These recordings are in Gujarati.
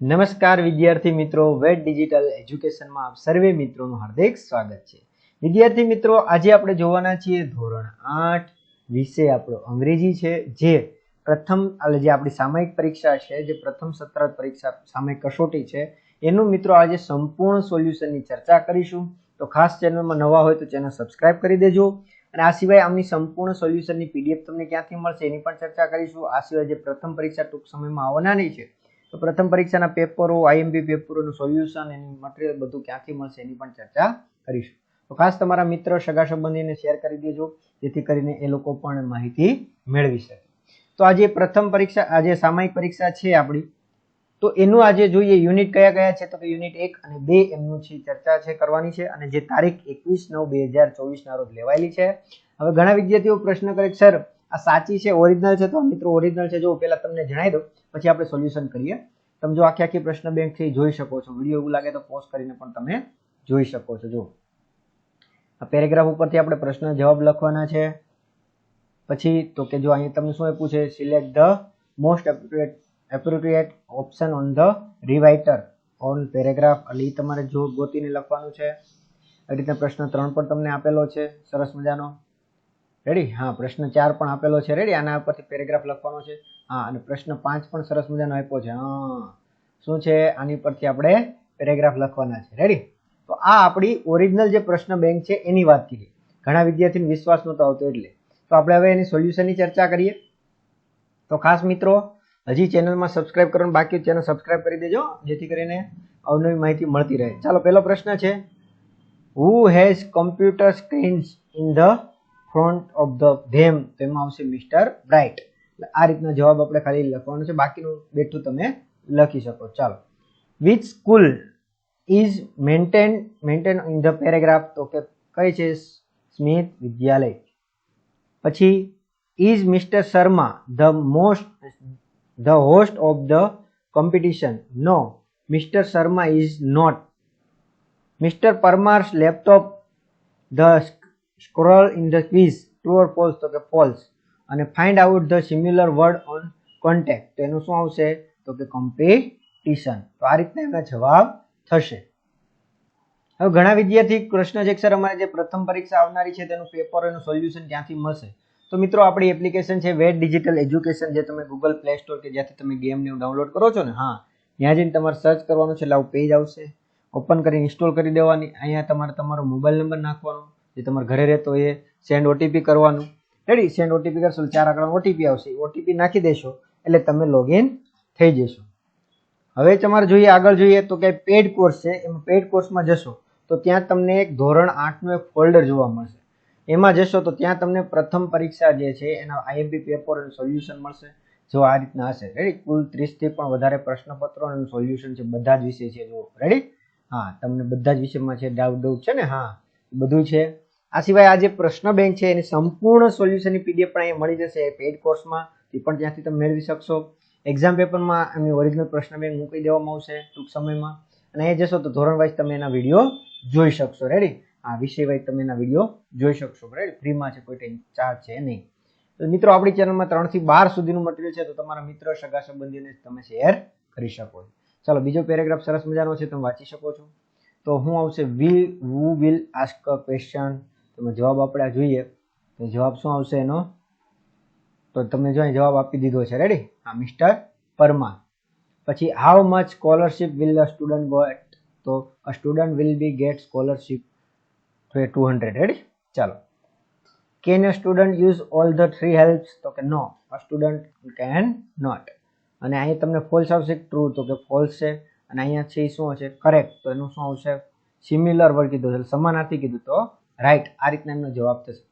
નમસ્કાર વિદ્યાર્થી મિત્રો વેટ ડિજિટલ એજ્યુકેશનમાં આપ સર્વે મિત્રોનું હાર્દિક સ્વાગત છે. વિદ્યાર્થી મિત્રો, આજે આપણે જોવાના છીએ ધોરણ આઠ વિષય આપણો અંગ્રેજી છે, જે પ્રથમ જે આપણી સામયિક પરીક્ષા છે, જે પ્રથમ સત્ર પરીક્ષા સામયિક કસોટી છે, એનું મિત્રો આજે સંપૂર્ણ સોલ્યુશનની ચર્ચા કરીશું. તો ખાસ ચેનલમાં નવા હોય તો ચેનલ સબસ્ક્રાઇબ કરી દેજો. અને આ સિવાય આમની સંપૂર્ણ સોલ્યુશનની પીડીએફ તમને ક્યાંથી મળશે એની પણ ચર્ચા કરીશું. આ સિવાય જે પ્રથમ પરીક્ષા ટૂંક સમયમાં આવવાની છે તો પ્રથમ પરીક્ષાના પેપરો આઈએમપી પેપરોનું સોલ્યુશન એની મટીરિયલ બધું ક્યાંથી મળશે એની પણ ચર્ચા કરીશું. તો ખાસ તમારા મિત્ર, સગા સંબંધીને શેર કરી દેજો, જેથી કરીને એ લોકો પણ માહિતી મેળવી શકે. તો આજે પ્રથમ પરીક્ષા, આજે સામાયિક પરીક્ષા છે આપણી. તો એનું આજે જોઈએ, યુનિટ કયા કયા છે? તો કે યુનિટ એક અને બે એમનું છે, ચર્ચા છે, કરવાની છે. અને જે તારીખ એકવીસ નવ બે હજાર ચોવીસના રોજ લેવાયેલી છે. હવે ઘણા વિદ્યાર્થીઓ પ્રશ્ન કરે, સર આ સાચી છે ઓરિજિનલ છે, તો મિત્રો ઓરિજિનલ છે. જો પહેલાં તમને જણાવી દઉં, પછી આપણે સોલ્યુશન કરીએ. તમે જો આખી આખી પ્રશ્ન બેંક છે જોઈ શકો છો. વીડિયો એવું લાગે તો પોઝ કરીને પણ તમે જોઈ શકો છો. જો. આ પેરેગ્રાફ ઉપરથી આપણે પ્રશ્ન જવાબ લખવાના છે. પછી તો કે જો અહીં તમને શું આપ્યું છે? Select the most appropriate appropriate option on the rewriter on paragraph એ તમારે જો ગોતીને લખવાનું છે. એ રીતના પ્રશ્ન ત્રણ પણ તમને આપેલો છે. સરસ મજાનો. રેડી હા, પ્રશ્ન ચાર પણ આપેલો છે. રેડી આના પરથી પેરેગ્રાફ લખવાનો છે. હા, અને પ્રશ્ન પાંચ પણ સરસ મજાનો આપ્યો છે. હા. શું છે? આની પરથી આપણે પેરેગ્રાફ લખવાના છે. રેડી તો આ આપણી ઓરિજિનલ જે પ્રશ્ન બેંક છે, એની વાત કરીએ. ઘણા વિદ્યાર્થીને વિશ્વાસ નહોતો આવતો એટલે. તો આપણે હવે એની સોલ્યુશનની ચર્ચા કરીએ. તો ખાસ મિત્રો, હજી ચેનલમાં સબસ્ક્રાઇબ કરવાનું બાકી ચેનલ સબસ્ક્રાઇબ કરી દેજો, જેથી કરીને અવનવી માહિતી મળતી રહે. ચાલો, પહેલો પ્રશ્ન છે. Who has computer screens in the front of the them તેમાં આવશે મિસ્ટર બ્રાઇટ એટલે આ રીતનો જવાબ આપણે ખાલી લખવાનો છે. બાકીનું બેઠું તમે લખી શકો. ચાલો. Which school is maintain maintain in the paragraph તો કે કઈ છે? સ્મિથ વિદ્યાલય. પછી is mister Sharma the most the host of the competition no mister Sharma is not mister Parmar's laptop the scroll in the quiz, true or false, તો કે ફોલ્સ અને find out the similar word on contact તો એનું શું આવશે? તો કે કોમ્પિટિશન તો આ રીતના એના જવાબ થશે. હવે ઘણા વિદ્યાર્થી જે સર અમારે જે પ્રથમ પરીક્ષા આવનારી છે, તેનું પેપર એનું સોલ્યુશન ત્યાંથી મળશે. તો મિત્રો, આપણી એપ્લિકેશન છે વેટ ડિજિટલ એજ્યુકેશન જે તમે ગૂગલ પ્લે સ્ટોર કે જ્યાંથી તમે ગેમને ડાઉનલોડ કરો છો ને, હા, ત્યાં જઈને તમારે સર્ચ કરવાનું છે, એટલે આવું પેજ આવશે. ઓપન કરીને ઇન્સ્ટોલ કરી દેવાની. અહીંયા તમારે તમારો મોબાઈલ નંબર નાખવાનો. જે તમારે ઘરે રહેતો એ સેન્ડ ઓટીપી કરવાનું. રેડી સેન્ડ ઓટીપી કરશો ચાર આંકડાનો ઓટીપી આવશે. ઓટીપી નાખી દેશો એટલે તમે લોગિન થઈ જશો. હવે તમારે જોઈએ, આગળ જોઈએ તો કે પેડ કોર્સ છે. એમાં પેડ કોર્સમાં જશો તો ત્યાં તમને એક ધોરણ આઠનું એક ફોલ્ડર જોવા મળશે. એમાં જશો તો ત્યાં તમને પ્રથમ પરીક્ષા જે છે એના આઈએમપી પેપર અને સોલ્યુશન મળશે. જો આ રીતના હશે. રેડી કુલ ત્રીસથી પણ વધારે પ્રશ્નપત્રો અને સોલ્યુશન છે. બધા જ વિષય છે. જો રેડી હા, તમને બધા જ વિષયમાં છે ડાઉટ ડાઉટ છે ને? હા. બધું છે. આ સિવાય આ જે પ્રશ્ન બેંક છે, એની સંપૂર્ણ સોલ્યુશનની પીડીએફ પણ અહીંયા મળી જશે. પેડ કોર્સમાં એ પણ ત્યાંથી તમે મેળવી શકશો. એક્ઝામ પેપરમાં એમની ઓરિજિનલ પ્રશ્ન બેંક મૂકી દેવામાં આવશે ટૂંક સમયમાં. અને અહીંયા જશો તો ધોરણ વાઇઝ તમે એના વીડિયો જોઈ શકશો. રેડી આ વિષય વાઇઝ તમે એના વીડિયો જોઈ શકશો. રેડી ફ્રીમાં છે, કોઈ ચાર્જ છે નહીં. તો મિત્રો, આપણી ચેનલમાં ત્રણથી બાર સુધીનું મટીરિયલ છે, તો તમારા મિત્ર, સગા સંબંધીને તમે શેર કરી શકો છો. ચાલો, બીજો પેરેગ્રાફ સરસ મજાનો છે, તમે વાંચી શકો છો. તો હું આવશે will we will ask a question તમે જવાબ આપણે જોઈએ. તો જવાબ શું આવશે એનો? તો તમે જો જવાબ આપી દીધો છે રેડી હા મિસ્ટર પરમાર. પછી how much scholarship will a student got તો a student will be get scholarship two hundred ready ચાલો. Can a student use all the three helps તો કે no a student can not અને અહીં તમને ફોલ્સ આવશે ટ્રુ તો કે ફોલ્સ છે. અને અહીંયા છે એ શું હશે કરેક્ટ તો એનું શું આવશે? સિમિલર વર્ડ કીધું છે સમાનાર્થી કીધું તો રાઈટ આ રીતના એમનો જવાબ થશે.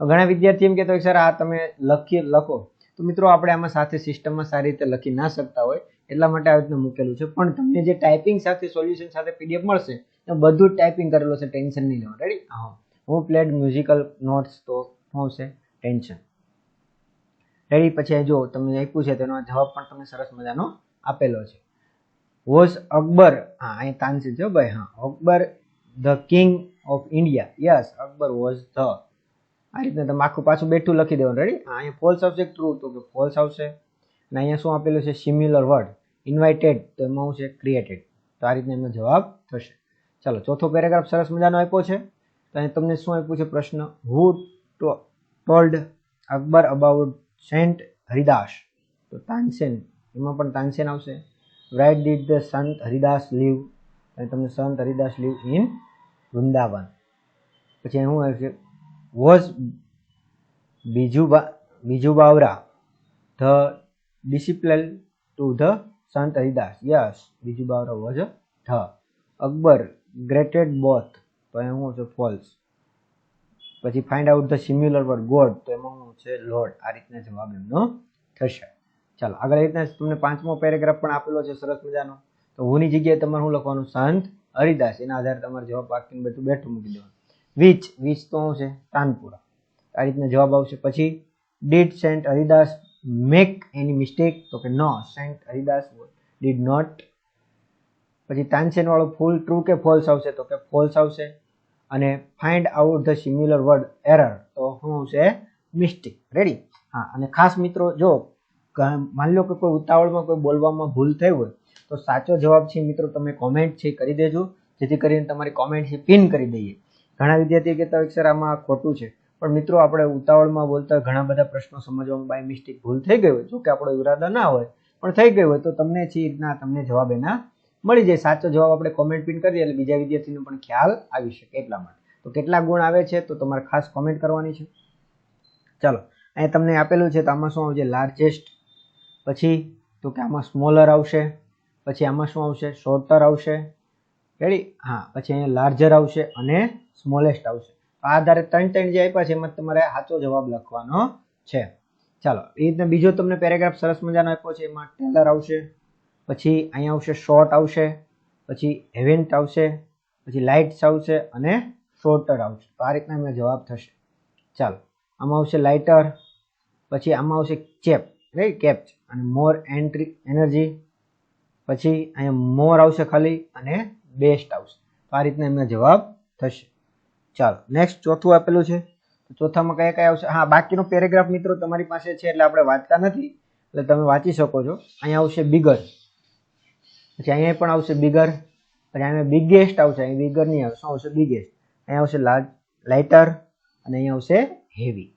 ઘણા વિદ્યાર્થી એમ કહેતો હોય, સર, આ તમે લખી, લખો. તો મિત્રો, આપણે આમાં સાથે સિસ્ટમમાં સારી રીતે લખી ના શકતા હોય, એટલા માટે આવી રીતનું મૂકેલું છે. પણ તમને જે ટાઈપિંગ સાથે સોલ્યુશન સાથે પીડીએફ મળશે, તો બધું ટાઈપિંગ કરેલું છે ટેન્શન નહીં લેવાનું. રેડી હા. હું પ્લેડ મ્યુઝિકલ નોટ્સ તો શું આવશે? ટેન્શન રેડી પછી જો તમને આપ્યું છે, તેનો જવાબ પણ તમને સરસ મજાનો આપેલો છે. વોઝ અકબર હા, અહીં તાનસી છે ભાઈ, હા. Akbar the king of India yes Akbar was the આ રીતના તમે આખું પાછું બેઠું લખી દેવાનું. રેડી હા, અહીંયા ફોલ્સ આવશે ટ્રુ તો કે ફોલ્સ આવશે. અને અહીંયા શું આપેલું છે? સિમ્યુલર વર્ડ ઇન્વાઇટેડ તો એમાં શું છે? ક્રિએટેડ તો આ રીતના એમનો જવાબ થશે. ચાલો, ચોથો પેરેગ્રાફ સરસ મજાનો આપ્યો છે. તો અહીં તમને શું આપ્યું છે? પ્રશ્ન. Who told Akbar about saint Haridas તો તાનસેન. એમાં પણ તાનસેન આવશે. Right did the Sant Haridas leave અને તમને સંત હરિદાસ લીવ ઇન વૃંદાવન પછી શું આવ્યું છે was Baiju Baiju Bawra the discipline to the Sant Haridas yes Baiju Bawra was the Akbar greeted both તો એમાં શું છે ફોલ્સ પછી find out the similar word god તો એમાં શું છે લોર્ડ આ રીતના જવાબ એમનો થશે. ચાલો, આગળ રીતના તમને પાંચમો પેરેગ્રાફ પણ આપેલો છે, સરસ મજાનો. તો હુની જગ્યાએ તમારે શું લખવાનું? સંત હરિદાસ. એના આધારે તમારે જવાબ વાક્યને બધું બેઠું મૂકી દેવાનું. વીચ વીચ તો શું છે? તાનપુરા. આ રીતના જવાબ આવશે. પછી did saint Haridas make any mistake તો કે no saint Haridas did not પછી તાનસેન વાળો ફૂલ ટ્રુ કે ફોલ્સ આવશે? તો કે ફોલ્સ આવશે. અને find out the similar word error તો શું આવશે? મિસ્ટેક રેડી હા, અને ખાસ મિત્રો, જો માની લો કે કોઈ ઉતાવળમાં, કોઈ બોલવામાં ભૂલ થઈ હોય, તો સાચો જવાબ છે મિત્રો તમે કોમેન્ટ છે કરી દેજો. જેથી કરીને તમારી કોમેન્ટ છે પિન કરી દઈએ. ઘણા વિદ્યાર્થીઓ કહેતા હોય સર, આમાં ખોટું છે. પણ મિત્રો, આપણે ઉતાવળમાં બોલતા ઘણા બધા પ્રશ્નો સમજવામાં બાય મિસ્ટેક ભૂલ થઈ ગઈ હોય, જો કે આપણો ઈરાદા ના હોય, પણ થઈ ગઈ હોય, તો તમને છે રીતના તમને જવાબ એના મળી જાય. સાચો જવાબ આપણે કોમેન્ટ પિન કરીએ એટલે બીજા વિદ્યાર્થીને પણ ખ્યાલ આવી શકે એટલા માટે. તો કેટલા ગુણ આવે છે, તો તમારે ખાસ કોમેન્ટ કરવાની છે. ચાલો અહીં તમને આપેલું છે, તો આમાં શું આવશે લાર્જેસ્ટ પછી તો કે આમાં સ્મોલર આવશે, પછી આમાં શું આવશે? શોર્ટર આવશે. રેડી હા, પછી અહીંયા લાર્જર આવશે અને સ્મોલેસ્ટ આવશે. આધારે ત્રણ ત્રણ જે આપ્યા છે, એમાં તમારે સાચો જવાબ લખવાનો છે. ચાલો, એ રીતના બીજો તમને પેરેગ્રાફ સરસ મજાનો આપ્યો છે, એમાં ટેલર આવશે, પછી અહીંયા આવશે શોર્ટ આવશે, પછી હેવેન્ટ આવશે, પછી લાઇટ્સ આવશે અને શોર્ટર આવશે. તો આ રીતના જવાબ થશે. ચાલો, આમાં આવશે લાઇટર પછી આમાં આવશે ચેપ રાઈટ કેપ્ચ અને મોર એન્ટ્રી એનર્જી પછી અહીંયા મોર આવશે ખાલી અને બેસ્ટ આવશે. આ રીતના એમના જવાબ થશે. ચાલો નેક્સ્ટ ચોથું આપેલું છે. ચોથામાં કયા કયા આવશે? હા, બાકીનો પેરેગ્રાફ મિત્રો તમારી પાસે છે એટલે આપણે વાંચતા નથી, એટલે તમે વાંચી શકો છો. અહીંયા આવશે બિગર પછી અહીંયા પણ આવશે બિગર પછી અહીંયા બિગેસ્ટ આવશે. અહીં બિગર નહીં આવશે. આવશે? બિગેસ્ટ અહીંયા આવશે લાઇટર અને અહીંયા આવશે હેવી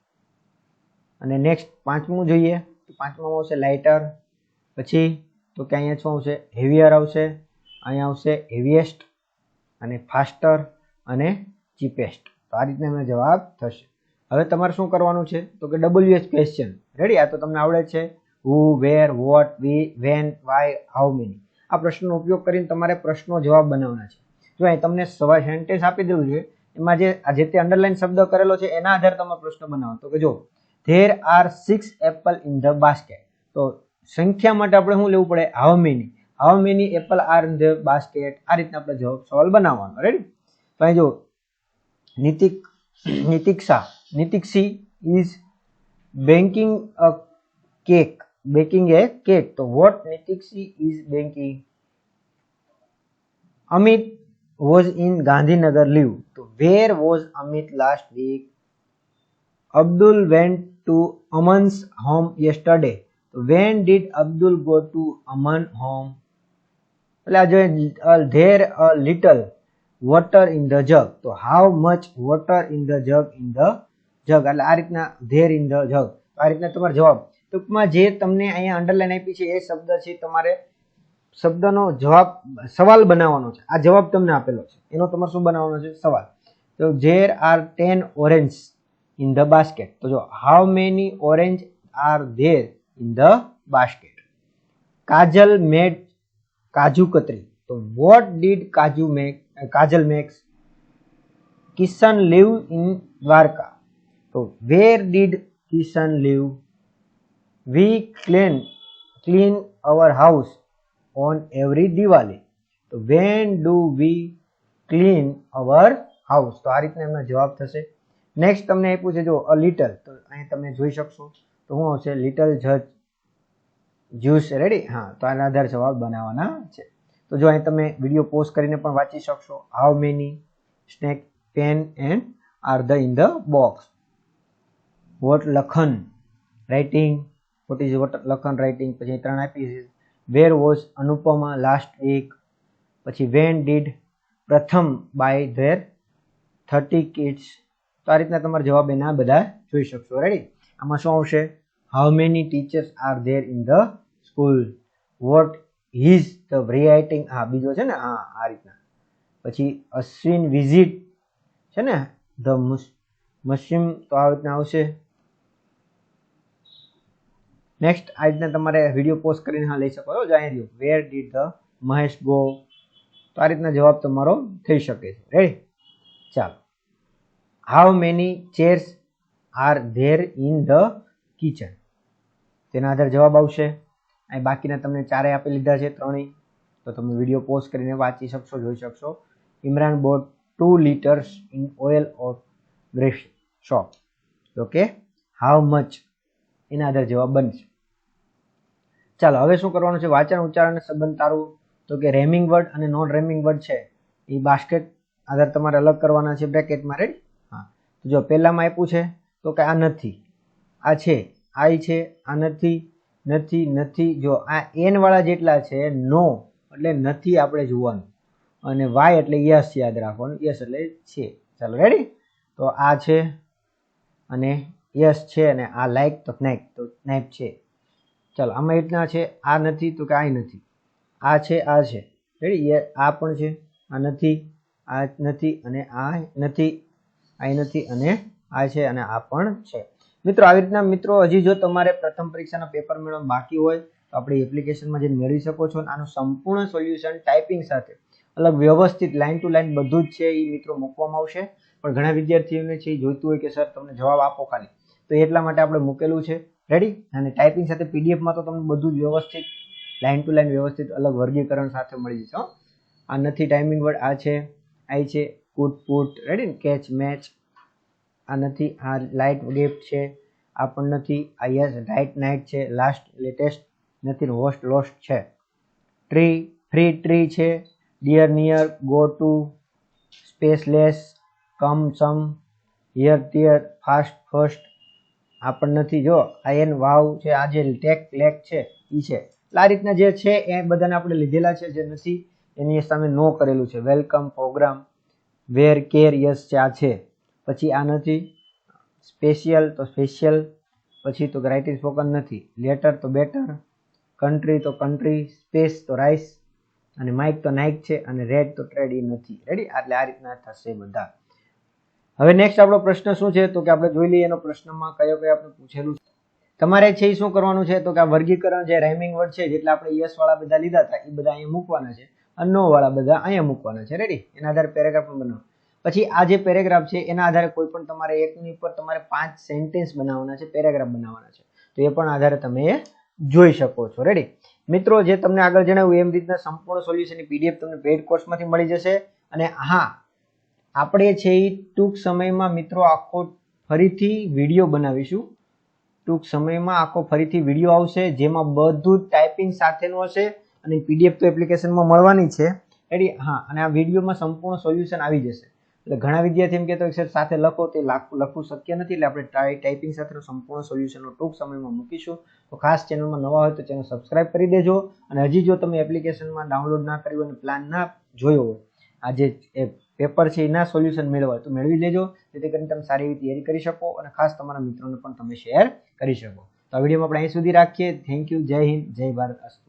અને નેક્સ્ટ પાંચમું જોઈએ. તો પાંચમામાં આવશે લાઇટર પછી તો કે અહીંયા શું આવશે? હેવિયર આવશે. અહીંયા આવશે હેવીએસ્ટ અને ફાસ્ટર અને ચીપેસ્ટ તો આ રીતના એમનો જવાબ થશે. હવે તમારે શું કરવાનું છે? તો કે ડબલ્યુએચ ક્વેશ્ચન રેડી આ તો તમને આવડે છે. Who where what we when why how many આ પ્રશ્નનો ઉપયોગ કરીને તમારે પ્રશ્નો જવાબ બનાવવાના છે. જો અહીં તમને સવા સેન્ટેન્સ આપી દેવું છે, એમાં જે જે તે અંડરલાઈન શબ્દ કરેલો છે, એના આધારે તમારો પ્રશ્ન બનાવો. તો કે જો there are six apple in the basket તો સંખ્યા માટે આપણે શું લેવું પડે? How many how many apple are in the basket આ રીતના આપણે જવાબ સવાલ બનાવવાનો. રેડી તો અહીં જો નીતિક Nitiksha Nitikshi is banking a cake baking a cake તો what Nitikshi is banking Amit was in Gandhinagar live તો where was Amit last week Abdul went to Aman's home yesterday તો when did Abdul go to Aman home એટલે આ જોઈએ there a little water in the jug. તો how much water in the jug in the jug? એટલે આ રીતના ધેર ઇન ધ જગ. આ રીતના તમારો જવાબ. ટૂંકમાં જે તમને અહીંયા અંડરલાઈન આપી છે એ શબ્દ છે તમારે શબ્દનો જવાબ, સવાલ બનાવવાનો છે. આ જવાબ તમને આપેલો છે. એનો તમારે શું બનાવવાનો છે? સવાલ. તો there are ten orange. In the basket તો જો how many orange are there in the basket Kajal made kaju katli. તો what did Kaju make Kajal makes Kishan live in Dwarka. તો where did Kishan live? We clean clean our house on every Diwali તો when do we clean our house તો આ રીતના એમનો જવાબ થશે. નેક્સ્ટ તમને આપ્યું છે જો અ લિટલ તો અહીં તમે જોઈ શકશો. તો શું આવશે લિટલ જજ જ્યુસ રેડી હા, તો આના આધાર જવાબ બનાવવાના છે. તો જો અહીં તમે વીડિયો પોઝ કરીને પણ વાંચી શકશો. How many snake pen and are the in the box what Lakhan writing what is what Lakhan writing પછી ત્રણ આપી છે. Where was Anupama last week પછી when did Pratham buy there thirty kids તો આ રીતના તમારા જવાબ એના બધા જોઈ શકશો. રેડી આમાં શું આવશે? How many teachers are there in the school what is the writing હા બીજો છે ને? હા, આ રીતના. પછી અશ્વિન વિઝિટ છે ને? ધ મશીમ તો આ રીતના આવશે. નેક્સ્ટ આ રીતના તમારે વીડિયો પોસ્ટ કરીને હા લઈ શકો છો. જાણી રહ્યો. Where did the Mahesh go તો આ રીતના જવાબ તમારો થઈ શકે છે. રેડી ચાલો. How many chairs are there in the kitchen તેના આધારે જવાબ આવશે. અહીં બાકીના તમને ચારે આપી લીધા છે, ત્રણેય. તો તમે વીડિયો પોસ્ટ કરીને વાંચી શકશો, જોઈ શકશો. Imran bought two litres in oil of grace shop okay how much એના આધારે જવાબ બનશે. ચાલો, હવે શું કરવાનું છે? વાંચન, ઉચ્ચારણ સંબંધ તારું તો કે રેમિંગ વર્ડ અને નોન રેમિંગ વર્ડ છે. એ બાસ્કેટ આધાર તમારે અલગ કરવાના છે બ્રેકેટમાં રેડી જો પહેલામાં આપ્યું છે, તો કે આ નથી. આ છે આ છે, આ નથી નથી નથી. જો આ એનવાળા જેટલા છે, નો, એટલે નથી આપણે જોવાનું. અને વાય એટલે યસ યાદ રાખવાનું. યસ એટલે છે. ચાલો રેડી તો આ છે, અને યસ છે, અને આ લાઈક તો સ્નેક તો સ્નેપ છે. ચાલો, આમાં રીતના છે, આ નથી, તો કે આ નથી. આ છે આ છે. રેડી આ પણ છે, આ નથી આ નથી, અને આ નથી. આ નથી અને આ છે અને આ પણ છે. મિત્રો, આવી રીતના મિત્રો, હજી જો તમારે પ્રથમ પરીક્ષાના પેપર મેળવવા બાકી હોય, તો આપણી એપ્લિકેશનમાં જે મેળવી શકો છો આનું સંપૂર્ણ સોલ્યુશન ટાઈપિંગ સાથે. અલગ વ્યવસ્થિત લાઇન ટુ લાઇન બધું જ છે એ મિત્રો મૂકવામાં આવશે. પણ ઘણા વિદ્યાર્થીઓને છે જોઈતું હોય કે, સર, તમને જવાબ આપો ખાલી. તો એટલા માટે આપણે મૂકેલું છે. રેડી અને ટાઈપિંગ સાથે પીડીએફમાં તો તમને બધું જ વ્યવસ્થિત લાઇન ટુ લાઇન વ્યવસ્થિત અલગ વર્ગીકરણ સાથે મળી જશે આ નથી ટાઈમિંગ વર્ડ આ છે આ છે cut foot ready catch match આ નથી, આ લાઇટ ગિફ્ટ છે. આ પણ નથી, આ યસ રાઇટ નાઇટ છે. લાસ્ટ લેટેસ્ટ નથી હોસ્ટ લોસ્ટ છે. ટ્રી ફ્રી ટ્રી છે. Dear near go to spaceless come some here tear fast first આ પણ નથી, જો, આ એન વાવ છે, આ જે ટેક લેક છે એ છે. આ રીતના જે છે, એ બધાને આપણે લીધેલા છે, જે નથી, એની સામે નો કરેલું છે. Welcome programme where care yes આ છે. પછી આ નથી. સ્પેશિયલ તો સ્પેશિયલ, પછી તો રાઇટિંગ સ્પોકન નથી. લેટર તો બેટર, કન્ટ્રી તો કન્ટ્રી, સ્પેસ તો રાઇસ અને માઇક તો નાઇક છે, અને રેડ તો ટ્રેડ એ નથી. રેડી એટલે આ રીતના થશે બધા. હવે નેક્સ્ટ આપણો પ્રશ્ન શું છે? તો કે આપણે જોઈ લઈએ એનો પ્રશ્નમાં કયો કયો આપણે પૂછેલું છે. તમારે છે એ શું કરવાનું છે? તો કે આ વર્ગીકરણ જે રાઇમિંગ વર્ડ છે, જેટલા આપણે યસ વાળા બધા લીધા હતા એ બધા અહીંયા મૂકવાના છે. અને નો વાળા બધા અહીંયા મૂકવાના છે. રેડી એના આધારે પેરેગ્રાફ પણ બનાવો પછી આ જે પેરેગ્રાફ છે, એના આધારે કોઈ પણ તમારે એકની ઉપર તમારે પાંચ સેન્ટેન્સ બનાવવાના છે પેરેગ્રાફ બનાવવાના છે. તો એ પણ આધારે તમે જોઈ શકો છો. રેડી મિત્રો, જે તમને આગળ જણાવ્યું, એમ રીતના સંપૂર્ણ સોલ્યુશનની પીડીએફ તમને પેઇડ કોર્સમાંથી મળી જશે. અને હા, આપણે છે એ ટૂંક સમયમાં મિત્રો આખો ફરીથી વીડિયો બનાવીશું. ટૂંક સમયમાં આખો ફરીથી વીડિયો આવશે, જેમાં બધું ટાઈપિંગ સાથેનું હશે. અને પીડીએફ તો એપ્લિકેશનમાં મળવાની છે. રેડી હા, અને આ વિડીયોમાં સંપૂર્ણ સોલ્યુશન આવી જશે. એટલે ઘણા વિદ્યાર્થી એમ કહેતો સર, સાથે લખો. તે લખવું શક્ય નથી. એટલે આપણે ટાઈપિંગ સાથેનું સંપૂર્ણ સોલ્યુશનનો ટૂંક સમયમાં મૂકીશું. તો ખાસ ચેનલમાં નવા હોય તો ચેનલ સબસ્ક્રાઇબ કરી દેજો. અને હજી જો તમે એપ્લિકેશનમાં ડાઉનલોડ ના કર્યું અને પ્લાન ના જોયો હોય આ જે પેપર છે, એના સોલ્યુશન મેળવવા, તો મેળવી લેજો. જેથી કરીને તમે સારી એવી તૈયારી કરી શકો અને ખાસ તમારા મિત્રોને પણ તમે શેર કરી શકો. તો આ વિડીયોમાં આપણે અહીં સુધી રાખીએ. થેન્ક યુ જય હિન્દ. જય ભારત. અસ્તુ